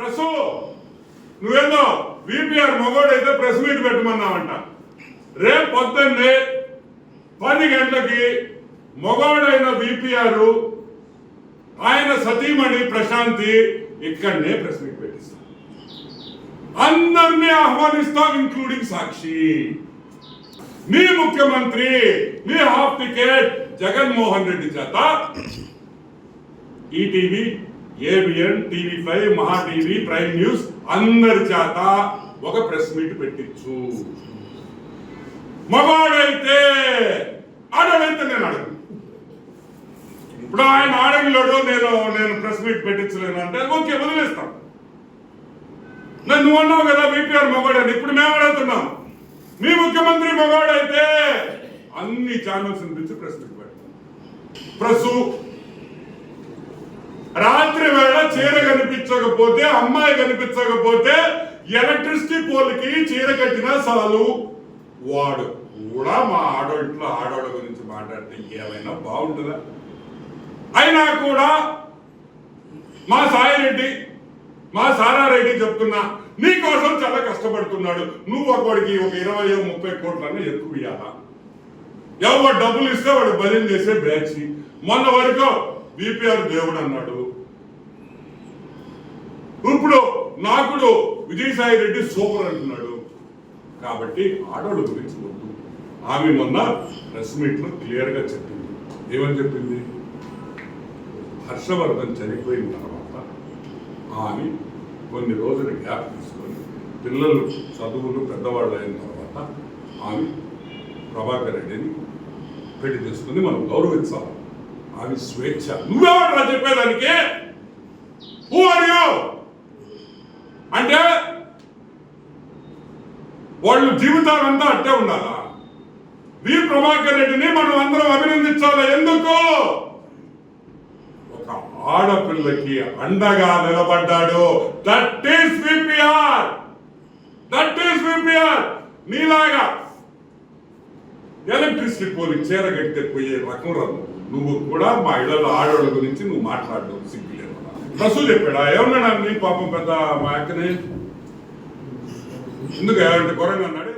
ప్రసు నువ్వేందో విపిఆర్ మగోడైతే press meet పెట్టమన్నావంట. రేపు పొద్దున్నే పది గంటలకి మగోడైన విపిఆర్ ఆయన సతీమణి ప్రశాంతి ఇక్కడనే ప్రెస్ మీట్ పెట్టిస్తాం. అందరినీ ఆహ్వానిస్తాం ఇంక్లూడింగ్ సాక్షి. మీ ముఖ్యమంత్రి మీ హాఫ్ టికెట్ జగన్మోహన్ రెడ్డి చేత ETV ABN TV five Maha TV prime news అందరి చేత ఒక ప్రెస్ మీట్ పెట్టించు. మగాడైతే ఆడవైతే నేను అడగను. ఇప్పుడు ఆయన ఆడవిలోడు నేను నేను ప్రెస్ మీట్ పెట్టించలేను అంటే ఓకే వదిలేస్తాం. నేను నువ్వు అన్నావు కదా బీపీఆర్ మగాడని ఇప్పుడు మేము అడుగుతున్నాం. మీ ముఖ్యమంత్రి మగాడైతే అన్ని ఛానల్స్ నుంచి ప్రెస్ మీట్ పెడతాం ప్రసు చీర కనిపించకపోతే అమ్మాయి కనిపించకపోతే ఎలక్ట్రిసిటీ పోల్కి చీర కట్టినా చాలు వాడు. కూడా మా ఆడోళ్ళలో ఆడోళ్ళ గురించి మాట్లాడితే ఏమైనా బాగుంటుందా? అయినా కూడా మా సాయిరెడ్డి మా సారారెడ్డి చెప్తున్నా నీ కోసం చాలా కష్టపడుతున్నాడు. నువ్వు ఒకడికి ఒక ఇరవై ముప్పై కోట్లన్నా ఎక్కువ ఇవ్వాలా ఎవరు డబ్బులు ఇస్తే వాడు బదిలీ చేసే బ్యాచ్ మొన్న వరకు బీపీఆర్ దేవుడు అన్నాడు ఇప్పుడు నాకుడు విజయసాయి రెడ్డి సూపర్ అంటున్నాడు. కాబట్టి ఆడోళ్ళ గురించి వద్దు ఆమె మొన్న ప్రెస్ మీట్లో క్లియర్గా చెప్పింది. ఏమని చెప్పింది? హర్షవర్ధన్ చనిపోయిన తర్వాత ఆమె కొన్ని రోజులు గ్యాప్ తీసుకొని పిల్లలు చదువులు పెద్దవాళ్ళు అయిన తర్వాత ఆమె ప్రభాకర్ రెడ్డిని పెళ్ళి చేసుకుని మనం గౌరవించాలి. ఆమె స్వేచ్ఛ. నువ్వెవడరా చెప్పేదానికి? Who are you? అంటే వాళ్ళు జీవితాలంతా అట్టే ఉండాలా? వి ప్రభాకర్ రెడ్డిని మనం అందరం అభినందించాలి? ఎందుకు? ఒక ఆడపిల్లకి అండగా నిలబడ్డాడు. That is VPR that is VPR నీలాగా ఎలక్ట్రిసిటీ పోలి చీర కట్టే పోయే రకం రకం నువ్వు. కూడా మా ఇళ్ళలో ఆడవాళ్ళ గురించి నువ్వు మాట్లాడడం సిగ్గులేదు రసూ చెప్పాడా? ఏమన్నాడు? అన్ని పాపం పెద్ద మా అక్కని. ఎందుకు? అంటే ఘోరంగా అన్నాడు.